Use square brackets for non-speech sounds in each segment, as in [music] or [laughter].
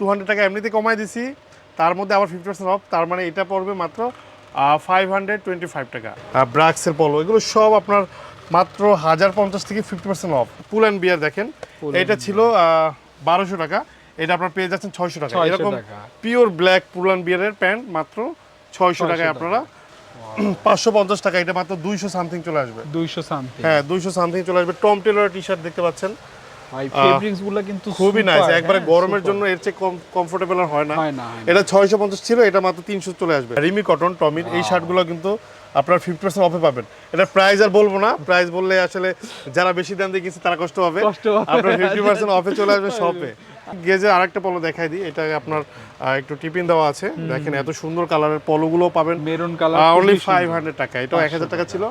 Two hundred টাকা এমনিতে কমাই দিছি। তার মধ্যে আবার ফিফটি পার্সেন্ট অফ তার মানে এটা পড়বে মাত্র ফাইভ হান্ড্রেড টোয়েন্টি ফাইভ টাকা। ব্রাক্সের পলো এগুলো সব আপনার মাত্র হাজার পঞ্চাশ থেকে fifty percent off Pull and Bear দেখেন এটা ছিল বারোশো টাকা এটা আপনার পেয়ে যাচ্ছেন ছয়শো টাকা। এরকম পিওর ব্ল্যাক পুল অ্যান্ড বিয়ারের প্যান্ট মাত্র ছয়শো টাকায় আপনারা। পাঁচশো পঞ্চাশ টাকা এটা মাত্র দুইশো সামথিং চলে আসবে। দুইশো সামথিং হ্যাঁ দুইশো সামথিং চলে আসবে। টম টেলরের টি শার্ট দেখতে পাচ্ছেন। ভাই ফেব্রিক্সগুলো কিন্তু খুবই নাইস একবারে হ্যাঁ, গরমের জন্য এর চেয়ে কম কমফোর্টেবল আর হয় না। এটা ছয়শো পঞ্চাশ ছিল এটা মাত্র তিনশো চলে আসবে। রিমি কটন টমির এই শার্টগুলো কিন্তু আপনার ফিফটি পার্সেন্ট অফে পাবেন। এটা প্রাইস আর বলব না প্রাইস বললে আসলে যারা বেশি দাম দিয়ে কিনছে তারা কষ্ট হবে কষ্ট হবে। আপনার ফিফটি পার্সেন্ট অফে চলে আসবে [laughs] শপে গেজে আরেকটা পলো দেখাই দিই এটা আপনার একটু টিপিন দেওয়া আছে। দেখেন এত সুন্দর কালারের পলোগুলো পাবেন। Maroon colour only five hundred টাকা এটা এক হাজার টাকা ছিল।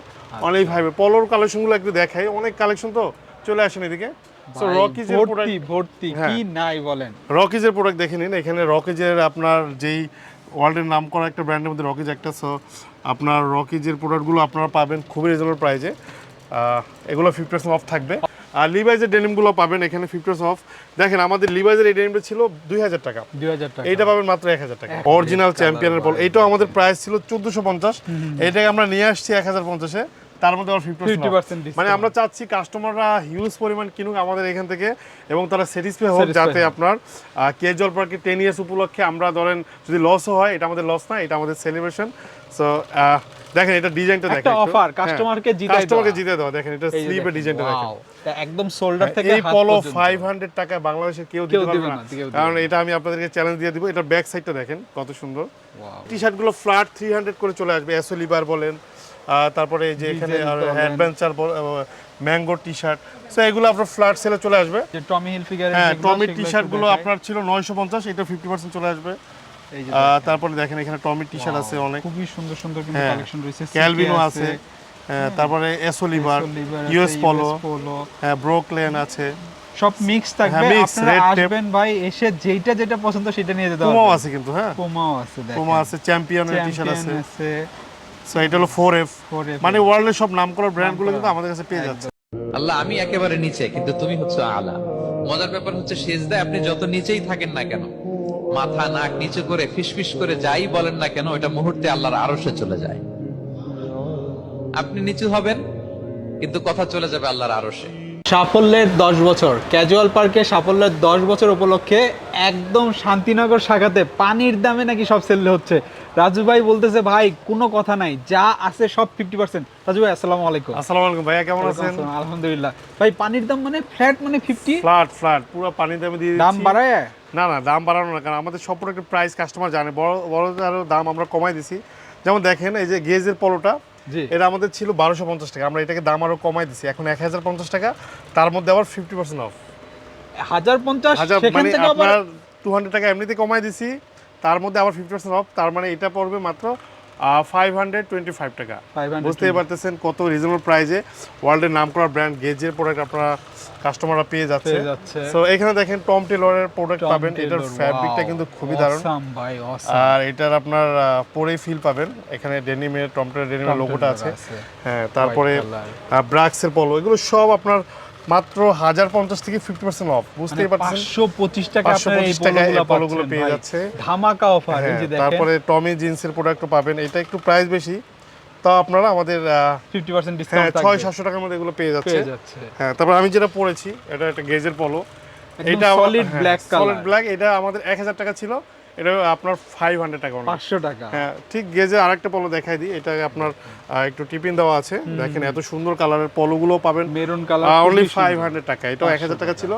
অনলি ফাইভ পলোর কালেকশনগুলো একটু দেখাই অনেক কালেকশন তো। চলে আসেন এদিকে। সো রকিজের ভর্তি ভর্তি হ্যাঁ। কি নাই বলেন? রকিজের প্রোডাক্ট দেখে নিন। এখানে রকিজের আপনার যেই ওয়ার্ল্ডের নাম করা একটা ব্র্যান্ডের মধ্যে রকিজ একটা সো আপনার রকিজের প্রোডাক্টগুলো আপনারা পাবেন খুবই রিজনেবল প্রাইজে এগুলো ফিফটি পার্সেন্ট অফ থাকবে। আর লিভাইজের ডেনিমগুলো পাবেন এখানে ফিফটি অফ দেখেন আমাদের লিভাইজের এই ডেনিমটা ছিল দুই হাজার টাকা। দুই হাজার টাকা। এইটা পাবেন মাত্র এক হাজার টাকা। অরিজিনাল চ্যাম্পিয়নের বল। এইটাও আমাদের প্রাইস ছিল চোদ্দশো পঞ্চাশ। এটাকে আমরা নিয়ে আসছি এক হাজার পঞ্চাশে। তার মধ্যে আবার ফিফটি 50% পার্সেন্ট মানে আমরা চাচ্ছি কাস্টমাররা হিউজ পরিমাণ কিনুক আমাদের এখান থেকে এবং তারা স্যাটিসফাই হোক যাতে আপনার টেন ইয়ার্স উপলক্ষে আমরা ধরেন যদি লসও হয় এটা আমাদের লস না এটা আমাদের সেলিব্রেশন সো দেখেন এটা ডিজাইনটা দেখেন একটা। customer-কে জিতাই কাস্টমারকে জিতে দেওয়া। দেখেন এটা স্লিপের ডিজাইনটা দেখেন একদম শোল্ডার থেকে এই পলো পর্যন্ত। ফাইভ হান্ড্রেড টাকায় বাংলাদেশের কেউ দিতে পারবে না, কারণ এটা আমি আপনাদেরকে চ্যালেঞ্জ দিয়ে দিব। এটার ব্যাক সাইডটা দেখেন কত সুন্দর. টি শার্টগুলো ফ্ল্যাট থ্রি হান্ড্রেড করে চলে আসবে এসো লিবার বলেন তারপরে এই যে এখানে adventure mango T shirt so এগুলো আপনার ফ্ল্যাট সেলে চলে আসবে। যে টমি হিল ফিগারের হ্যাঁ সেগুলো টি শার্টগুলো আপনার ছিল নয়শো পঞ্চাশ এটা ফিফটি পার্সেন্ট চলে আসবে। তারপরে দেখেন এখানে টমির টি শার্ট আছে অনেক। খুবই সুন্দর সুন্দর কিন্তু হ্যাঁ কালেকশন রয়েছে। ক্যালভিনো আছে। হ্যাঁ, তারপরে এসো লিভার ইউএস পলো হ্যাঁ ব্রোকলেন আছে। সব মিক্স থাকবে। হ্যাঁ, আপনারা আসবেন ভাই এসে যেটা যেটা পছন্দ সেটা নিয়ে যেতে পুমাও হবে। আছে কিন্তু হ্যাঁ। পুমাও আছে দেখেন। পুমা আছে চ্যাম্পিয়নের টি শার্ট আছে। সো এটা হলো ফোর এফ 4F মানে ওয়ার্ল্ডের সব নাম করা ব্র্যান্ডগুলো কিন্তু আমাদের কাছে পেয়ে যাচ্ছে। আল্লাহ আমি একেবারে নিচে কিন্তু তুমি হচ্ছে আলা। মজার ব্যাপার হচ্ছে সেজদায় আপনি যত নিচেই থাকেন না কেন মাথা নাক নিচু করে ফিসফিস করে যাই বলেন না কেন এটা মুহূর্তে আল্লাহর আরশে চলে যায়। আপনি নিচু হবেন কিন্তু কথা চলে যাবে আল্লাহর আরশে। সাফল্যের দশ বছর। ক্যাজুয়াল পার্কে সাফল্যের দশ বছর উপলক্ষে একদম শান্তিনগর শাখাতে পানির দামে নাকি সব সেল হচ্ছে। রাজু ভাই বলতেছে ভাই কোনো কথা নাই। যা আছে সব ফিফটি পার্সেন্ট রাজু ভাই আসসালামু আলাইকুম। আসসালামু আলাইকুম ভাইয়া কেমন আছেন? আলহামদুলিল্লাহ। ভাই পানির দাম মানে ফ্ল্যাট মানে ফিফটি ফ্ল্যাট ফ্ল্যাট পুরো পানি দামে দিয়ে দাম বাড়ায়? না না দাম বাড়ানো না কারণ আমাদের সব প্রোডাক্টের প্রাইস কাস্টমার জানে। বড় বড় দাম আমরা কমাই দিছি। যেমন দেখেন এই যে গেজের পলোটা এটা আমাদের ছিল বারোশো পঞ্চাশ টাকা। আমরা এটাকে দাম আরও কমাই দিছি। এখন এক হাজার পঞ্চাশ টাকা তার মধ্যে আবার ফিফটি পার্সেন্ট অফ হাজার পঞ্চাশ মানে আপনার টু হান্ড্রেড টাকা এমনিতে কমাই দিছি তার মধ্যে আবার ফিফটি পার্সেন্ট অফ তার মানে এটা পড়বে মাত্র ফাইভ হান্ড্রেড টোয়েন্টি ফাইভ টাকা। বুঝতেই পারতেছেন কত রিজনেবল ওয়ার্ল্ডের নাম করা ব্র্যান্ড গেজের প্রোডাক্ট আপনারা কাস্টমাররা পেয়ে যাচ্ছে। সো এখানে দেখেন টম টেলরের প্রোডাক্ট পাবেন। এটার ফ্যাব্রিকটা কিন্তু খুবই দারুণ। আর এটার আপনার পরেই ফিল পাবেন। এখানে ডেনিমের টম টেলর ডেনিমের লোগোটা আছে। আছে। হ্যাঁ তারপরে ব্রাক্সের পলো এগুলো সব আপনার মাত্র হাজার পঞ্চাশ থেকে ফিফটি পার্সেন্ট অফ বুঝতেই মানে পারছেন 525 টাকা আপনারা এই 525 টাকায় পলোগুলো পেয়ে যাচ্ছে। ধামাকা অফার হ্যাঁ, তারপরে টমি জিন্সের প্রোডাক্টও পাবেন। এটা একটু প্রাইস বেশি তো আপনারা আমাদের 50% হ্যাঁ ডিসকাউন্ট ছয় সাতশো টাকার মধ্যে এগুলো পেয়ে যাচ্ছে। হ্যাঁ তারপর আমি যেটা পরেছি এটা একটা গেজের polo solid black color। Solid black এটা আমাদের এক হাজার টাকা ছিল। এটা আপনার ফাইভ হান্ড্রেড টাকা। 500 টাকা। হ্যাঁ ঠিক গেজে আরেকটা পলো দেখাই দিই। এটা আপনার একটু টিপিন দেওয়া আছে। দেখেন এত সুন্দর কালারের পলোগুলো পাবেন। Maroon colour only five hundred টাকা। এটা এক হাজার টাকা ছিল।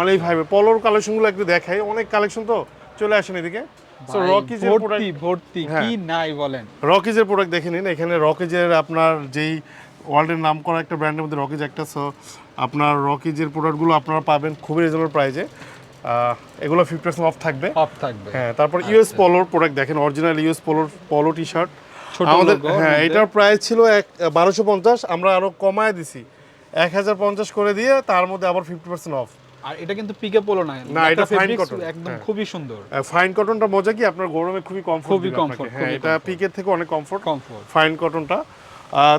অনলি ফাইভ পলোর কালেকশনগুলো একটু দেখাই। অনেক কালেকশন তো। চলে আসেন এদিকে। ভর্তি ভর্তি হ্যাঁ। কি নাই বলেন। রকিজের প্রোডাক্ট দেখে নিন। এখানে রকিজের আপনার যেই ওয়ার্ল্ডের নাম করা একটা ব্র্যান্ডের মধ্যে রকিজ একটা সো আপনার রকিজের প্রোডাক্টগুলো আপনারা পাবেন খুবই রিজনেবল প্রাইজে এগুলো ফিফটি পার্সেন্ট অফ থাকবে। অফ থাকবে। হ্যাঁ তারপর ইউএস পলোর প্রোডাক্ট দেখেন অরিজিনাল ইউএস পলোর পলো টি শার্ট আমাদের হ্যাঁ এটার প্রাইস ছিল এক বারোশো পঞ্চাশ আমরা আরও কমায় দিছি। এক হাজার পঞ্চাশ করে দিয়ে তার মধ্যে আবার ফিফটি পার্সেন্ট অফ আর এটা কিন্তু পিকে পোলো না না, এটা fabrics cotton, একদম হ্যাঁ। খুবই সুন্দর। ফাইন কটনটা মজা কি? আপনার গরমে খুবই কমফোর্ট খুবই comfort, হ্যাঁ এটা পিকের থেকে অনেক কমফোর্ট কমফোর্ট ফাইন কটনটা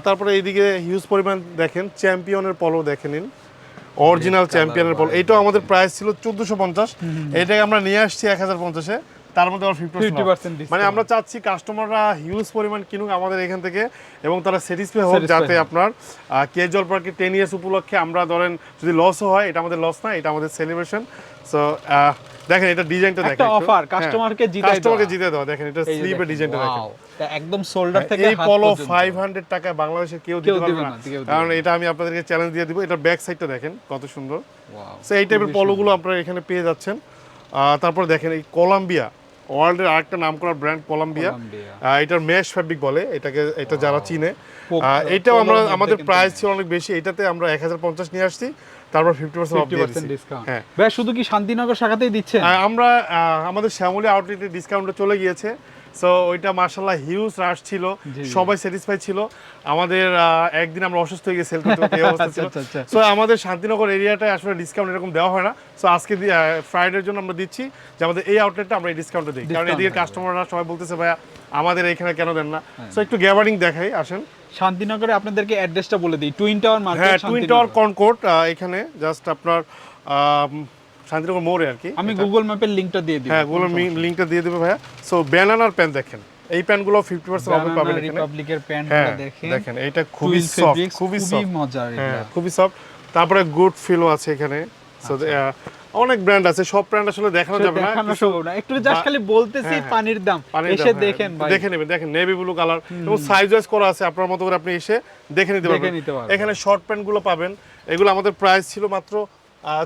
তারপরে এইদিকে হিউজ পরিমাণ দেখেন চ্যাম্পিয়নের পলো দেখে নিন। অরিজিনাল চ্যাম্পিয়নের পলো এটাও আমাদের প্রাইস ছিল চোদ্দোশো পঞ্চাশ। এটাকে আমরা নিয়ে আসছি এক হাজার পঞ্চাশে। তার মধ্যে আবার ফিফটি 50% discount। মানে আমরা চাচ্ছি কাস্টমাররা হিউজ পরিমাণ কিনুক আমাদের এখান থেকে এবং তারা স্যাটিসফাই হোক যাতে আপনার কেজল পার্কে টেন ইয়ার্স উপলক্ষে আমরা ধরেন যদি লসও হয় এটা আমাদের লস না এটা আমাদের সেলিব্রেশন সো দেখেন এটা ডিজাইনটা দেখেন হ্যাঁ, customer-কে জিতাই কাস্টমারকে। জিতে দেওয়া। দেখেন এটা স্লিপের ডিজাইনটা দেখেন একদম শোল্ডার থেকে এই হাত পলো পর্যন্ত। ফাইভ টাকায় বাংলাদেশে কেউ কেউ দিতে পারবে না, কারণ এটা আমি আপনাদেরকে চ্যালেঞ্জ দিয়ে দিব। এটার ব্যাক সাইডটা দেখেন কত সুন্দর। সো এই টাইপের পলোগুলো আপনারা এখানে পেয়ে যাচ্ছেন। তারপর দেখেন এই কলাম্বিয়া ওয়ার্ল্ডের আরেকটা নাম করা ব্র্যান্ড কলাম্বিয়া এটার মেশ ফ্যাব্রিক বলে এটাকে এটা যারা চিনে। এটাও আমরা আমাদের প্রাইস ছিল অনেক বেশি। এটাতে আমরা এক হাজার পঞ্চাশ নিয়ে আসছি তারপর ফিফটি পার্সেন্ট 50% দিচ্ছি ডিসকাউন্ট হ্যাঁ। ভাই শুধু কি শান্তিনগর শাখাতেই দিচ্ছেন? আমরা আমাদের শ্যামলী আউটলেটে ডিসকাউন্টে চলে গিয়েছে। সো ওইটা মার্শাল্লাহ হিউজ রাশ ছিল। সবাই স্যাটিসফাই ছিল। আমাদের একদিন আমরা অসুস্থ হয়ে গিয়ে সেল করতে করতে [laughs] অবস্থা আচ্ছা, ছিল। আচ্ছা, আচ্ছা। সো আমাদের শান্তিনগর এরিয়াটায় আসলে ডিসকাউন্ট এরকম দেওয়া হয় না। সো আজকে ফ্রাইডের জন্য আমরা দিচ্ছি যে আমাদের এই আউটলেটটা আমরা এই ডিসকাউন্টে দিই। কারণ এদিকে কাস্টমাররা সবাই বলতেছে ভাইয়া আমাদের এখানে কেন দেন না? হ্যাঁ। সো একটু গ্যাবারিং দেখাই আসেন। শান্তিনগরে আপনাদেরকে অ্যাড্রেসটা বলে দিই। টুইন টাওয়ার মার্কেট হ্যাঁ টুইন টাওয়ার কনকোর্ট এখানে জাস্ট আপনার শান্তিনগর মোড়ে আর কি। আমি গুগল ম্যাপের লিংকটা দিয়ে দিই হ্যাঁ গুলো লিঙ্কটা দিয়ে দেবে ভাইয়া। সো ব্যানানার প্যান দেখেন। এই প্যানগুলো ফিফটি পার্সেন্ট অফার পাবেন এখানে। রিপাবলিকের প্যান্ট হ্যাঁ দেখেন। দেখেন এটা খুবই সফট খুবই খুবই সফট মজার হ্যাঁ এগুলা। খুবই সফট তারপরে গুড ফিলও আছে এখানে। সো অনেক ব্র্যান্ড আছে। সব ব্র্যান্ড আসলে দেখানো যাবে না। দেখানো সম্ভব না। একটু জাস্ট খালি বলতেছি হ্যাঁ, হ্যাঁ। পানির দাম। এসে হ্যাঁ, দেখেন ভাই। দেখে নেবেন দেখেন নেভি ব্লু কালার এবং সাইজ ওয়াইজ করা আছে। আপনার মতো করে আপনি এসে দেখে নিতে পারবেন। নিতে পারবেন। এখানে শর্ট প্যান্টগুলো পাবেন। এগুলো আমাদের প্রাইস ছিল মাত্র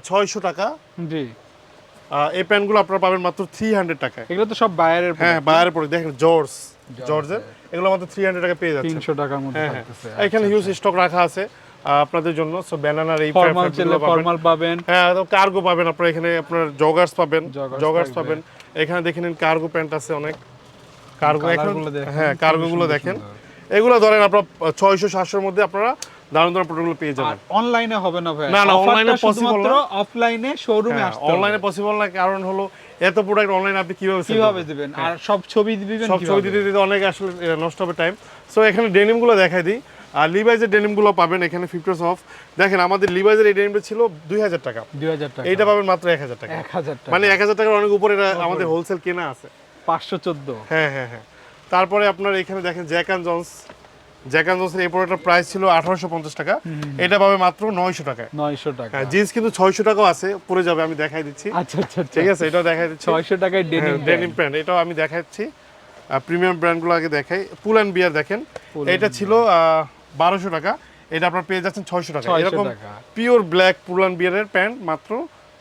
ছয়শো টাকা। জি। এই প্যান্টগুলো আপনারা পাবেন মাত্র থ্রি হান্ড্রেড টাকায়। এগুলো তো সব বাইরের হ্যাঁ পড়ে দেখেন জর্জ জর্জের এগুলো মাত্র থ্রি হান্ড্রেড টাকা পেয়ে যাচ্ছে তিনশো টাকার মধ্যে হ্যাঁ হ্যাঁ। এখানে হিউজ স্টক রাখা আছে। আপনাদের জন্য। সো ব্যানানার এই ফর্মাল। ফর্মাল পাবেন। হ্যাঁ তো কার্গো পাবেন আপনারা এখানে। আপনার জগার্স পাবেন। জগার্স পাবেন। এখানে দেখে নিন কার্গো প্যান্ট আছে অনেক। কার্গো এখন হ্যাঁ খুবই কার্গো গুলো দেখেন। এগুলো ধরেন আপনার ছয়শো সাতশোর মধ্যে আপনারা দারুণ দারুণ প্রোডাক্টগুলো পেয়ে যাবেন। অনলাইনে হবে না ভাই। না, না, possible শুধুমাত্র না। অফলাইনে শোরুমে আসতে অনলাইনে পসিবল না কারণ হলো এত প্রোডাক্ট অনলাইনে আপনি কীভাবে কীভাবে দিবেন? আর সব ছবি দিবেন সব ছবি দিতে দিতে অনেক আসলে নষ্ট হবে টাইম সো এখানে ডেনিমগুলো দেখাই দিই। আর লিভাইজের ডেনিমগুলো পাবেন এখানে ফিফটি অফ দেখেন আমাদের লিভাইজের এই ডেনিমটা ছিল দুই হাজার টাকা। 2000 টাকা। এইটা পাবেন মাত্র এক হাজার টাকা। 1000 টাকা। মানে এক হাজার টাকার অনেক উপরে আমাদের হোলসেল কেনা আছে। 514 হ্যাঁ হ্যাঁ হ্যাঁ। তারপরে আপনার এখানে দেখেন Jack and Jones Jack and এই প্রোডাক্টের প্রাইস ছিল আঠারোশো পঞ্চাশ টাকা। এটা পাবে মাত্র নয়শো টাকায় 900 টাকা। হ্যাঁ জিন্স কিন্তু ছয়শো টাকাও আছে পরে যাবে আমি দেখাই দিচ্ছি। আচ্ছা আচ্ছা আচ্ছা। ঠিক আছে এটাও দেখাই দিচ্ছি। 600 টাকায় ডেনিম ডেনিম প্যান্ট এটাও আমি দেখাচ্ছি প্রিমিয়াম ব্র্যান্ডগুলো আগে দেখাই। পুল অ্যান্ড বিয়ার দেখেন। এটা ছিল বারোশো টাকা। এটা আপনার পেয়ে যাচ্ছেন ছয়শো টাকা। এরকম পিওর ব্ল্যাক পুল অ্যান্ড বিয়ারের প্যান্ট মাত্র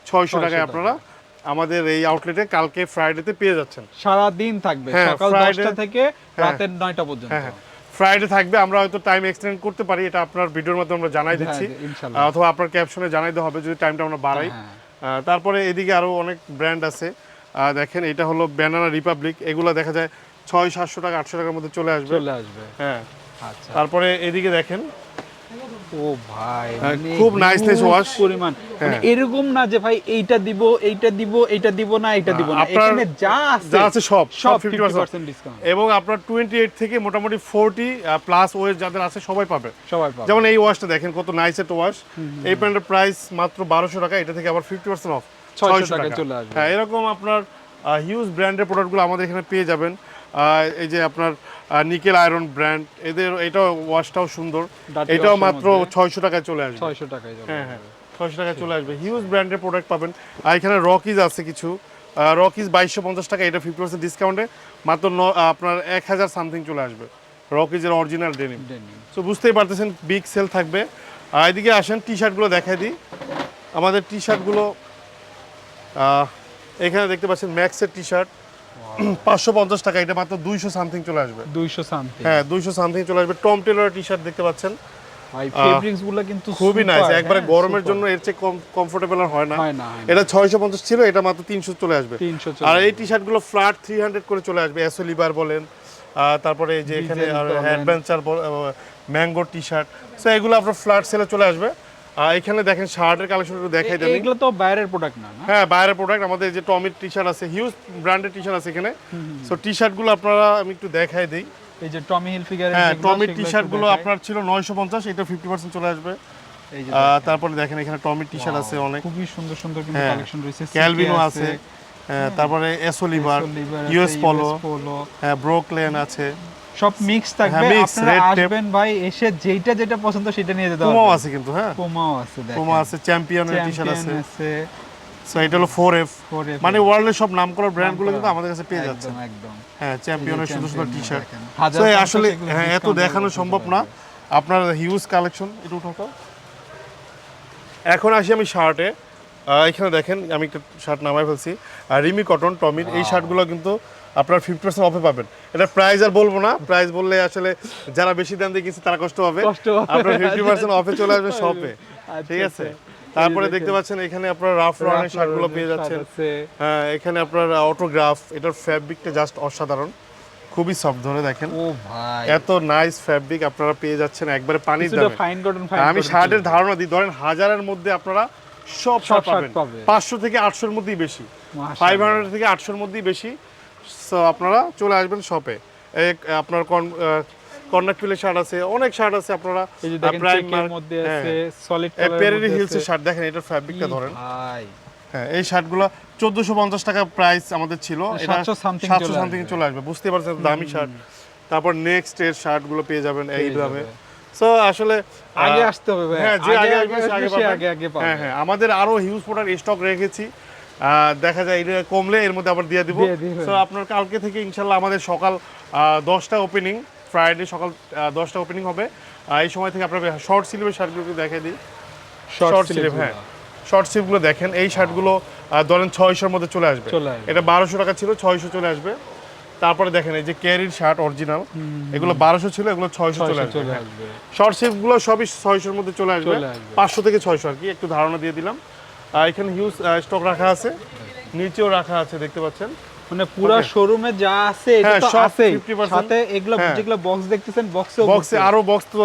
ছয়শো টাকায় আপনারা আমাদের এই আউটলেটে কালকে ফ্রাইডেতে পেয়ে যাচ্ছেন। সারা দিন থাকবে। হ্যাঁ, সকাল Friday- 10টা থেকে রাতের 9টা পর্যন্ত। হ্যাঁ হ্যাঁ। ফ্রাইডে থাকবে আমরা হয়তো টাইম এক্সটেন্ড করতে পারি এটা আপনার ভিডিওর মাধ্যমে আমরা জানাই দিচ্ছি। হ্যাঁ, ইনশাল্লাহ। আহ, অথবা আপনার ক্যাপশনে জানাই দেওয়া হবে যদি টাইমটা আমরা বাড়াই। হ্যাঁ। তারপরে এদিকে আরও অনেক ব্র্যান্ড আছে। দেখেন এটা হলো ব্যানানা রিপাবলিক এগুলো দেখা যায় ছয় সাতশো টাকা আটশো টাকার মধ্যে চলে আসবে। চলে আসবে। হ্যাঁ। আচ্ছা। তারপরে এদিকে দেখেন ও ভাই হ্যাঁ, মানে খুব nice huge wash। পরিমাণ। মানে হ্যাঁ। এরকম না যে ভাই এইটা দিব এইটা দিব এইটা দিব না এইটা দিব না। এখানে যা আছে যা আছে সব সব সব 50% ডিসকাউন্ট এবং আপনার টোয়েন্টি এইট থেকে মোটামুটি ফোরটি প্লাস ওয়েস যাদের আছে সবাই পাবে। সবাই পাবে। যেমন এই ওয়াশটা দেখেন কত নাইস একটা ওয়াশ এই প্যান্টের প্রাইস মাত্র বারোশো টাকা এটা থেকে আবার ফিফটি পার্সেন্ট অফ 600 টাকায় চলে আসবে। হ্যাঁ এরকম আপনার হিউজ ব্র্যান্ডের প্রোডাক্টগুলো আমাদের এখানে পেয়ে যাবেন। এই যে আপনার নিকেল আয়রন ব্র্যান্ড এদের এটাও ওয়াশটাও সুন্দর। এটাও মাত্র ছয়শো টাকায় চলে আসবে। 600 টাকায় হ্যাঁ হ্যাঁ ছয়শো টাকায় চলে আসবে। হিউজ ব্র্যান্ডের প্রোডাক্ট পাবেন। আর এখানে রকিজ আছে কিছু। রকিজ বাইশশো পঞ্চাশ টাকা এটা ফিফটি পার্সেন্ট ডিসকাউন্টে মাত্র ন- আপনার এক হাজার সামথিং চলে আসবে। রকিজের অরিজিনাল ডেনিম। সো বুঝতেই পারতেছেন বিগ সেল থাকবে। আর এদিকে আসেন টি শার্টগুলো দেখাই দিই। আমাদের টি শার্টগুলো এখানে দেখতে পাচ্ছেন ম্যাক্সের টি শার্ট [clears throat] পাঁচশো পঞ্চাশ টাকা এটা মাত্র দুইশো সামথিং চলে আসবে। 200 সামথিং হ্যাঁ দুইশো সামথিং চলে আসবে। টম টেলরের টি শার্ট দেখতে পাচ্ছেন। কিন্তু খুবই নাইস একবারে হ্যাঁ, গরমের জন্য এর চেয়ে কম কমফোর্টেবল আর হয় না। এটা ছয়শো পঞ্চাশ ছিল এটা মাত্র তিনশো চলে আসবে। 300 চলে আর এই টি শার্টগুলো ফ্ল্যাট থ্রি হান্ড্রেড করে চলে আসবে এসো লিবার বলেন তারপরে এই যে এখানে adventure mango T shirt so এগুলো আপনার ফ্ল্যাট সেলে চলে আসবে। এখানে দেখেন শার্টের কালেকশন একটু দেখাই দেন। এগুলো তো বাইরের প্রোডাক্ট না হ্যাঁ বাইরের প্রোডাক্ট আমাদের যে টমির টি শার্ট আছে হিউজ ব্র্যান্ডের টি শার্ট আছে এখানে। সো টি শার্টগুলো আপনারা আমি একটু দেখাই দিই। এই যে টমি হ্যাঁ টমির টি শার্টগুলো আপনার ছিল নয়শো পঞ্চাশ এটা ফিফটি পার্সেন্ট চলে আসবে। এই যে তারপরে দেখেন এখানে টমি টি শার্ট আছে অনেক। খুবই সুন্দর সুন্দর কিন্তু হ্যাঁ। কালেকশন রয়েছে। ক্যালভিনো আছে। হ্যাঁ, তারপরে এসোলিভার ইউএস পোলো হ্যাঁ ব্রোকলেন আছে। সব মিক্স থাকবে। হ্যাঁ, আপনারা আসবেন ভাই এসে যেইটা যেটা পছন্দ সেটা নিয়ে যেতে পারবেন আছে কিন্তু হ্যাঁ? পুমাও আছে দেখেন। পুমা আছে চ্যাম্পিয়নের টি শার্ট আছে। সো এটা হলো ফোর 4F মানে ওয়ার্ল্ডের সব নাম করা ব্র্যান্ডগুলো কিন্তু আমাদের কাছে পেয়ে যাচ্ছে। একদম হ্যাঁ চ্যাম্পিয়নের সুন্দর সুন্দর টি শার্ট দেখেন। হাজার তো পঞ্চাশ আসলে হ্যাঁ এত দেখানো সম্ভব না। আপনার হিউজ কালেকশন একটু উঠাও তো। এখন আসি আমি শার্টে এখানে দেখেন আমি একটা শার্ট নামাই ফেলছি। রিমি কটন টমির এই শার্টগুলো কিন্তু আপনার ফিফটি পার্সেন্ট অফে পাবেন। এটা প্রাইস আর বলব না। প্রাইস বললে আসলে যারা বেশি দাম দিয়ে কিনছে তারা কষ্ট হবে আপনার ফিফটি পার্সেন্ট অফে চলে আসবে শপে আচ্ছা, ঠিক আছে? আচ্ছা। তারপরে দেখতে পাচ্ছেন এখানে আপনার রাফ রনের শার্টগুলো পেয়ে যাচ্ছেন। হ্যাঁ এখানে আপনার অটোগ্রাফ এটার ফ্যাব্রিকটা জাস্ট অসাধারণ। খুবই সফট ধরে দেখেন। ও ভাই। এত নাইস ফ্যাব্রিক আপনারা পেয়ে যাচ্ছেন একবারে পানির দামে। ফাইন কটন ফাইন আমি শার্টের ধারণা দিই ধরেন হাজারের মধ্যে আপনারা সব শার্ট শার্ট পাবেন। পাবে। পাঁচশো থেকে আটশোর মধ্যেই বেশি। মাশাআল্লাহ। ফাইভ হান্ড্রেড থেকে আটশোর মধ্যেই বেশি। সো আপনারা চলে আসবেন শপে আপনার কর্নাক পিলের শার্ট আছে অনেক শার্ট আছে আপনারা। এই যে দেখেন চেকের মধ্যে হ্যাঁ। আছে সলিড হিলসের শার্ট দেখেন এটার ফ্যাব্রিকটা ধরেন। ভাই। হ্যাঁ এই শার্টগুলো চোদ্দশো পঞ্চাশ টাকা প্রাইস আমাদের ছিল। এটা 700 চলে সামথিং। চলে আসবে বুঝতে পারছেন দামি শার্ট তারপর নেক্সট এর শার্টগুলো পেয়ে যাবেন এইভাবে। যাবে। সো আসলে আগে আসতে হবে ভাই। হ্যাঁ যে আগে আসবে আগে। আগে আগে হ্যাঁ হ্যাঁ আমাদের আরও হিউজ প্রোডাক্ট স্টক রেখেছি। দেখা যায় এটা কমলে এর মধ্যে আবার দিয়ে দিব। সো আপনার কালকে থেকে ইনশাল্লাহ আমাদের সকাল দশটা ওপেনিং ফ্রাইডে সকাল দশটা ওপেনিং হবে। এই সময় থেকে আপনার শর্ট সিলিভের শার্টগুলো দেখাই দিই। শর্টগুলো। হ্যাঁ শর্ট স্লিভগুলো দেখেন এই শার্টগুলো ধরেন ছয়শোর মধ্যে চলে আসবে। এটা বারোশো টাকা ছিল ছয়শো চলে আসবে। তারপরে দেখেন এই যে ক্যারির শার্ট অরিজিনাল এগুলো বারোশো ছিল এগুলো ছয়শো চলে আসবে। শর্ট স্লিভগুলো সবই ছয়শোর মধ্যে চলে আসবে। পাঁচশো থেকে ছয়শো আর কি একটু ধারণা দিয়ে দিলাম। এখানে হিউজ স্টক রাখা আছে। নিচেও রাখা আছে দেখতে পাচ্ছেন। মানে পুরো শোরুমে যা আছে এটা হ্যাঁ, তো 50% সাথে এগুলো হ্যাঁ। যেগুলো বক্স দেখতেছেন বক্সেও বক্সে আরও বক্স তো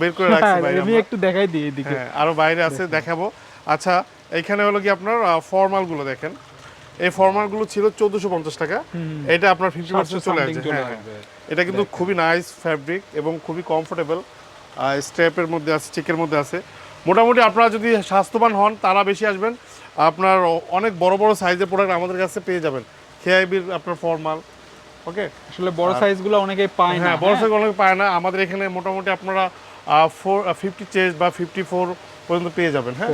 বের করে রাখছি বাইরে হ্যাঁ, আমি একটু দেখাই দিই এদিকে। আরও বাইরে আছে দেখাবো। আচ্ছা এখানে হলো কি আপনার ফর্মালগুলো দেখেন। এই ফর্মালগুলো ছিল চোদ্দশো পঞ্চাশ টাকা। এটা আপনার ফিফটি পার্সেন্ট চলে। হ্যাঁ। এটা কিন্তু খুবই নাইস ফ্যাব্রিক এবং খুবই কমফোর্টেবল স্টেপের মধ্যে আছে চেকের মধ্যে আছে। মোটামুটি আপনারা যদি স্বাস্থ্যবান হন তারা বেশি আসবেন। আপনার অনেক বড় বড় সাইজের প্রোডাক্ট আমাদের কাছে পেয়ে যাবেন। খেয়াইবির আপনার ফর্মাল ওকে আসলে বড় সাইজগুলো অনেকেই পায় না। হ্যাঁ বড় সাইজ অনেকে পায় না। আমাদের এখানে মোটামুটি আপনারা ফোর ফিফটি চেস বা ফিফটি ফোর পর্যন্ত পেয়ে যাবেন হ্যাঁ?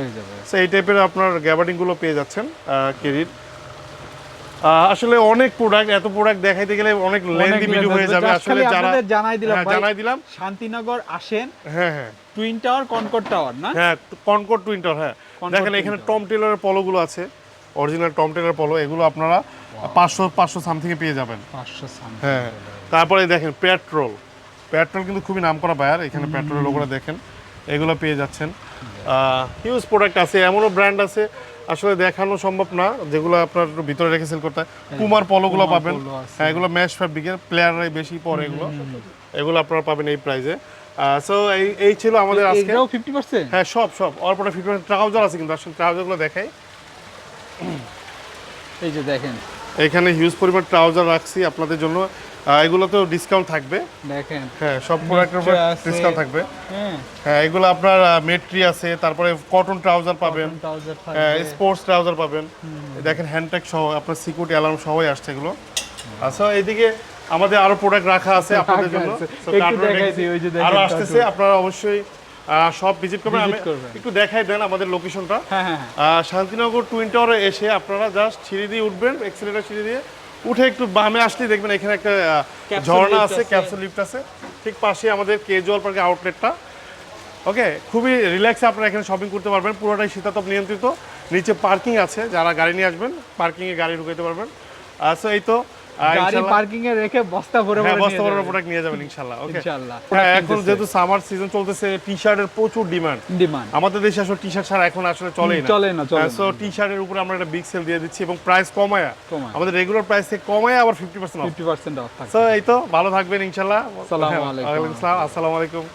সো এই টাইপের আপনার গ্যাবার্ডিংগুলো পেয়ে যাচ্ছেন কেরির আসলে অনেক প্রোডাক্ট এত প্রোডাক্ট দেখাইতে গেলে অনেক লেন্দি ভিডিও হয়ে যাবে। আসলে যারা জানাই দিলাম হ্যাঁ, জানাই দিলাম। শান্তিনগর আসেন। হ্যাঁ হ্যাঁ। টুইন টাওয়ার কনকর্ড টাওয়ার না? হ্যাঁ কনকোড টুইন্টার হ্যাঁ। দেখেন এখানে টম টেলরের পলোগুলো আছে। অরিজিনাল টম টেলর পলো এগুলো আপনারা পাঁচশো পাঁচশো সামথিং পেয়ে যাবেন। পাঁচশো হ্যাঁ তারপরে দেখেন পেট্রোল পেট্রোল কিন্তু খুবই নাম করা বায়ার এখানে পেট্রোলের লোগোটা দেখেন। এগুলো পেয়ে যাচ্ছেন। হিউজ প্রোডাক্ট আছে এমনও ব্র্যান্ড আছে। আসলে দেখানো সম্ভব না যেগুলো আপনার একটু ভিতরে রেখে সেল করতে হয়। পুমার পলোগুলো পাবেন। হ্যাঁ এগুলো ম্যাশ ফ্যাব্রিকের প্লেয়াররাই বেশি পরে এগুলো। এগুলো আপনারা পাবেন এই প্রাইসে সো এই এই ছিল আমাদের আজকে। এটাও ফিফটি পার্সেন্ট হ্যাঁ সব সব। অল্পটা ফিফটি ট্রাউজার আছে কিন্তু আসলে ট্রাউজারগুলো দেখাই। এই যে দেখেন। এখানে হিউজ পরিমাণ ট্রাউজার রাখছি আপনাদের জন্য। আহ, এগুলোতেও ডিসকাউন্ট থাকবে। দেখেন। হ্যাঁ সব প্রোডাক্টের উপর ডিসকাউন্ট থাকবে। হ্যাঁ। হ্যাঁ এগুলো আপনার মেট্রি আছে তারপরে কটন ট্রাউজার পাবেন। হ্যাঁ স্পোর্টস ট্রাউজার পাবেন। দেখেন হ্যান্ডট্যাগ সহ আপনার সিকিউরিটি অ্যালার্ম সহই আসছে এগুলো। আচ্ছা এইদিকে আমাদের আরও প্রোডাক্ট রাখা আছে আপনাদের জন্য। আরও আসতেছে আপনারা অবশ্যই সব ভিজিট করবেন। আমি একটু দেখাই দেন আমাদের লোকেশনটা হ্যাঁ হ্যাঁ হ্যাঁ। শান্তিনগর টুইন টাওয়ারে এসে আপনারা জাস্ট সিঁড়ি দিয়ে উঠবেন এক্সেলেটার সিঁড়ি দিয়ে। উঠে একটু বামে আসলেই দেখবেন এখানে একটা ঝর্ণা আছে। ক্যাপসুল লিফট আছে। ঠিক পাশে আমাদের কেজুয়াল পার্কের আউটলেটটা ওকে খুবই রিল্যাক্সে আপনারা এখানে শপিং করতে পারবেন। পুরোটাই শীতাতপ নিয়ন্ত্রিত। নিচে পার্কিং আছে যারা গাড়ি নিয়ে আসবেন পার্কিংয়ে গাড়ি ঢুকাইতে পারবেন। সো এই তো। গাড়ি পার্কিং এ রেখে বস্তা ভরে হ্যাঁ ভরে বস্তা যাবেন। প্রোডাক্ট নিয়ে যাবেন ইনশাল্লাহ ওকে ইনশাআল্লাহ। হ্যাঁ এখন যেহেতু সামার সিজন চলতেছে টি শার্টের প্রচুর ডিমান্ড ডিমান্ড আমাদের দেশে আসলে টি শার্ট ছাড়া এখন আসলে চলেই না। চলে না, চলে সো টি শার্টের উপরে আমরা একটা বিগ সেল দিয়ে দিচ্ছি এবং প্রাইস কমায়া। আমাদের রেগুলার প্রাইস থেকে কমায় আবার fifty percent off fifty percent off থাকে সো এই তো ভালো থাকবেন আসসালামু হ্যাঁ, আলাইকুম। আসসালাম আসসালামু আলাইকুম।